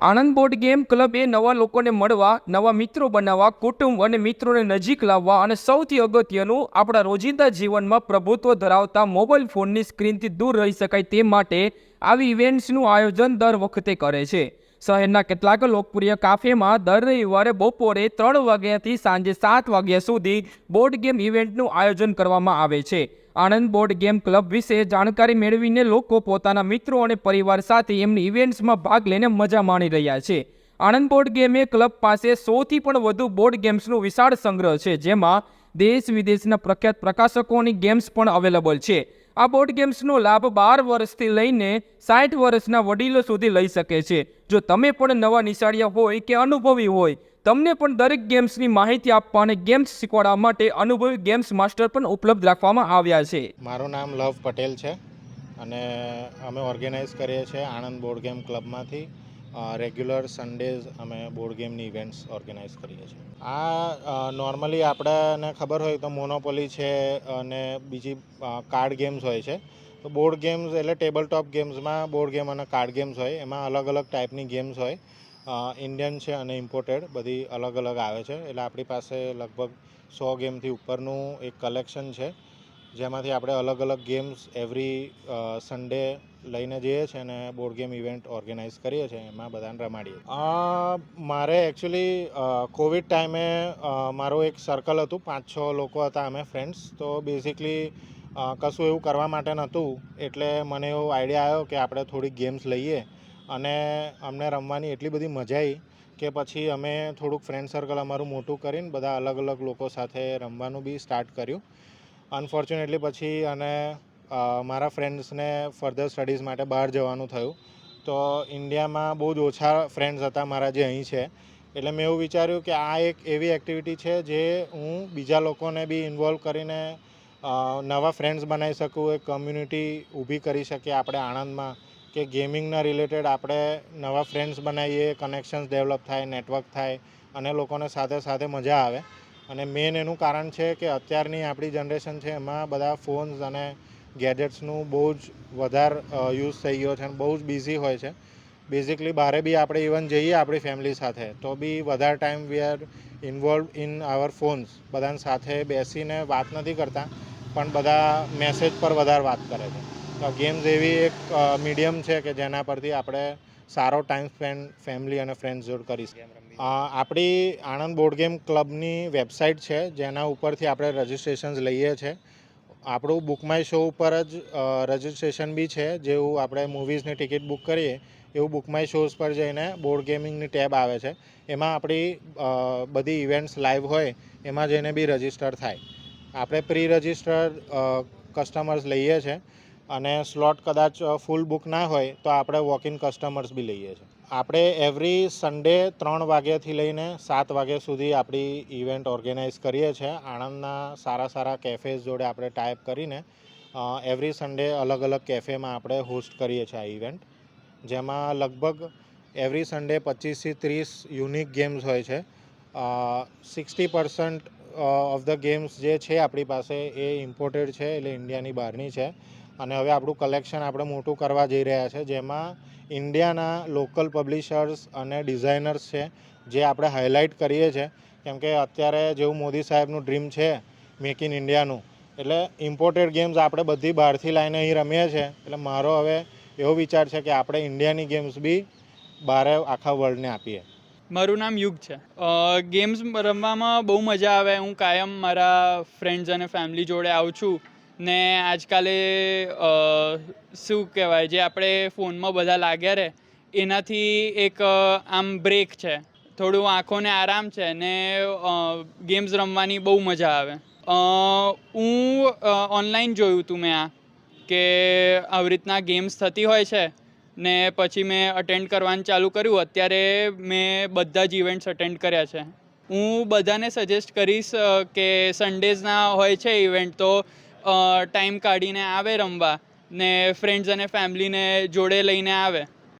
Anand board game club એ નવા લોકોને મળવા, નવા મિત્રો બનાવવા, કુટુંબ અને મિત્રોને નજીક લાવવા અને સૌથી અગત્યનું, આપણા રોજિંદા જીવનમાં પ્રભુત્વ ધરાવતા મોબાઈલ ફોનની સ્ક્રીનથી દૂર રહી શકાય તે માટે આવી ઇવેન્ટ્સનું આયોજન દર વખતે કરે છે. શહેરના કેટલાક લોકપ્રિય કાફેમાં દર રવિવારે બપોરે ત્રણ વાગ્યાથી સાંજે સાત વાગ્યા સુધી બોર્ડ ગેમ ઇવેન્ટનું આયોજન કરવામાં આવે છે. આણંદ બોર્ડ ગેમ ક્લબ વિશે જાણકારી મેળવીને લોકો પોતાના મિત્રો અને પરિવાર સાથે એમની ઇવેન્ટ્સમાં ભાગ લઈને મજા માણી રહ્યા છે. આણંદ બોર્ડ ગેમ ક્લબ પાસે સૌથી પણ વધુ બોર્ડ ગેમ્સનો વિશાળ સંગ્રહ છે, જેમાં દેશ વિદેશના પ્રખ્યાત પ્રકાશકોની ગેમ્સ પણ અવેલેબલ છે. આ બોર્ડ ગેમ્સનો લાભ બાર વર્ષથી લઈને સાઠ વર્ષના વડીલો સુધી લઈ શકે છે. જો તમે પણ નવા નિશાળિયા હોય કે અનુભવી હોય, તમને પણ દરેક ગેમ્સની માહિતી આપવા અને ગેમ્સ શીખવાડવા માટે અનુભવી ગેમ્સ માસ્ટર પણ ઉપલબ્ધ રાખવામાં આવ્યા છે. મારું નામ લવ પટેલ છે અને અમે ઓર્ગેનાઇઝ કરીએ છીએ આણંદ બોર્ડ ગેમ ક્લબમાંથી રેગ્યુલર સન્ડેઝ અમે બોર્ડ ગેમની ઇવેન્ટ્સ ઓર્ગેનાઇઝ કરીએ છીએ. આ નોર્મલી આપણને ખબર હોય તો મોનોપોલી છે અને બીજી કાર્ડ ગેમ્સ હોય છે. તો બોર્ડ ગેમ્સ એટલે ટેબલ ટોપ ગેમ્સમાં બોર્ડ ગેમ અને કાર્ડ ગેમ્સ હોય. એમાં અલગ અલગ ટાઈપની ગેમ્સ હોય. ઇન્ડિયન છે અને ઇમ્પોર્ટેડ બધી અલગ અલગ આવે છે. એટલે આપણી પાસે લગભગ સો ગેમથી ઉપરનું એક કલેક્શન છે. જેમાંથી આપણે અલગ અલગ ગેમ્સ એવરી સન્ડે લઈને જઈએ છીએ અને બોર્ડ ગેમ ઇવેન્ટ ઓર્ગેનાઇઝ કરીએ છીએ, એમાં બધાને રમાડીએ મારે એકચ્યુઅલી કોવિડ ટાઈમે મારું એક સર્કલ હતું, પાંચ છ લોકો હતા અમે ફ્રેન્ડ્સ તો બેઝિકલી કશું એવું કરવા માટે નહોતું, એટલે મને એવો આઈડિયા આવ્યો કે આપણે થોડીક ગેમ્સ લઈએ. અને અમને રમવાની એટલી બધી મજા આવી કે પછી અમે થોડુંક ફ્રેન્ડ સર્કલ અમારું મોટું કરીને બધા અલગ અલગ લોકો સાથે રમવાનું બી સ્ટાર્ટ કર્યું. અનફોર્ચ્યુનેટલી પછી અને મારા ફ્રેન્ડ્સને ફર્ધર સ્ટડીઝ માટે બહાર જવાનું થયું. તો ઇન્ડિયામાં બહુ જ ઓછા ફ્રેન્ડ્સ હતા મારા જે અહીં છે. એટલે મેં એવું વિચાર્યું કે આ એક એવી એક્ટિવિટી છે જે હું બીજા લોકોને બી ઇન્વોલ્વ કરીને નવા ફ્રેન્ડ્સ બનાવી શકું, એક કમ્યુનિટી ઊભી કરી શકીએ આપણે આણંદમાં, કે ગેમિંગના રિલેટેડ આપણે નવા ફ્રેન્ડ્સ બનાવીએ કનેક્શન્સ ડેવલપ થાય નેટવર્ક થાય, અને લોકોને સાથે સાથે મજા આવે. અને મેઇન એનું કારણ છે કે અત્યારની આપણી જનરેશન છે એમાં બધા ફોન્સ અને ગેજેટ્સનું બહુ જ વધારે યુઝ થઈ ગયો છે અને બહુ જ બિઝી હોય છે. બેઝિકલી બહારે બી આપણે ઇવન જઈએ આપણી ફેમિલી સાથે, તો બી વધારે time we are involve in our phones બધાની સાથે બેસીને વાત નથી કરતા, પણ બધા મેસેજ પર વધારે વાત કરે છે. તો ગેમ્સ એવી એક મીડિયમ છે કે જેના પરથી આપણે સારો ટાઈમ સ્પેન્ડ ફેમિલી અને ફ્રેન્ડ્સ જોડે કરી શકીએ. આપણી આણંદ બોર્ડ ગેમ ક્લબની વેબસાઇટ છે, જેના ઉપરથી આપણે રજિસ્ટ્રેશન્સ લઈએ છીએ આપણું બુક માય શો ઉપર જ રજિસ્ટ્રેશન બી છે. જેવું આપણે મૂવીઝની ટિકિટ બુક કરીએ, એવું બુક માય શોઝ પર જઈને બોર્ડ ગેમિંગની ટેબ આવે છે. એમાં આપણી બધી ઇવેન્ટ્સ લાઈવ હોય, એમાં જઈને બી રજિસ્ટર થાય. આપણે પ્રી રજિસ્ટર કસ્ટમર્સ લઈએ છીએ અને સ્લોટ કદાચ ફૂલ બુક ના હોય, તો આપણે વોક ઇન કસ્ટમર્સ બી લઈએ છીએ આપણે એવરી સન્ડે ત્રણ વાગ્યાથી લઈને સાત વાગ્યા સુધી આપણી ઇવેન્ટ ઓર્ગેનાઇઝ કરીએ છીએ. આણંદના સારા સારા કેફેઝ જોડે આપણે ટાઈપ કરીને એવરી સન્ડે અલગ અલગ કેફેમાં આપણે હોસ્ટ કરીએ છીએ આ ઇવેન્ટ જેમાં લગભગ એવરી સન્ડે પચીસથી ત્રીસ યુનિક ગેમ્સ હોય છે. Sixty percent of the games જે છે આપણી પાસે એ ઇમ્પોર્ટેડ છે, એટલે ઇન્ડિયાની બહારની છે. અને હવે આપણું કલેક્શન આપણે મોટું કરવા જઈ રહ્યા છે, જેમાં ઇન્ડિયાના લોકલ પબ્લિશર્સ અને ડિઝાઇનર્સ છે, જે આપણે હાઇલાઇટ કરીએ છીએ. કેમ કે અત્યારે જેવું મોદી સાહેબનું ડ્રીમ છે મેક ઇન ઇન્ડિયાનું. એટલે ઇમ્પોર્ટેડ ગેમ્સ આપણે બધી બહારથી લાવીને અહીં રમીએ છીએ. એટલે મારો હવે એવો વિચાર છે કે આપણે ઇન્ડિયાની ગેમ્સ બી બહારે આખા વર્લ્ડને આપીએ. મારું નામ યુગ છે. ગેમ્સ રમવામાં બહુ મજા આવે. હું કાયમ મારા ફ્રેન્ડ્સ અને ફેમિલી જોડે આવું છું. ને આજકાલે શું કહેવાય, જે આપણે ફોનમાં બધા લાગ્યા રહે, એનાથી એક આમ બ્રેક છે. થોડું આંખોને આરામ છે ને ગેમ્સ રમવાની બહુ મજા આવે. હું ઓનલાઈન જોયું હતું મેં આ, કે આવી રીતના ગેમ્સ થતી હોય છે ને પછી મેં અટેન્ડ કરવાનું ચાલુ કર્યું. અત્યારે મેં બધા જ ઇવેન્ટ્સ અટેન્ડ કર્યા છે. હું બધાને સજેસ્ટ કરીશ કે સન્ડેઝના હોય છે ઇવેન્ટ તો ટાઈમ કાઢીને આવે રમવા ને ફ્રેન્ડ્સ અને ફેમિલીને જોડે લઈને આવે.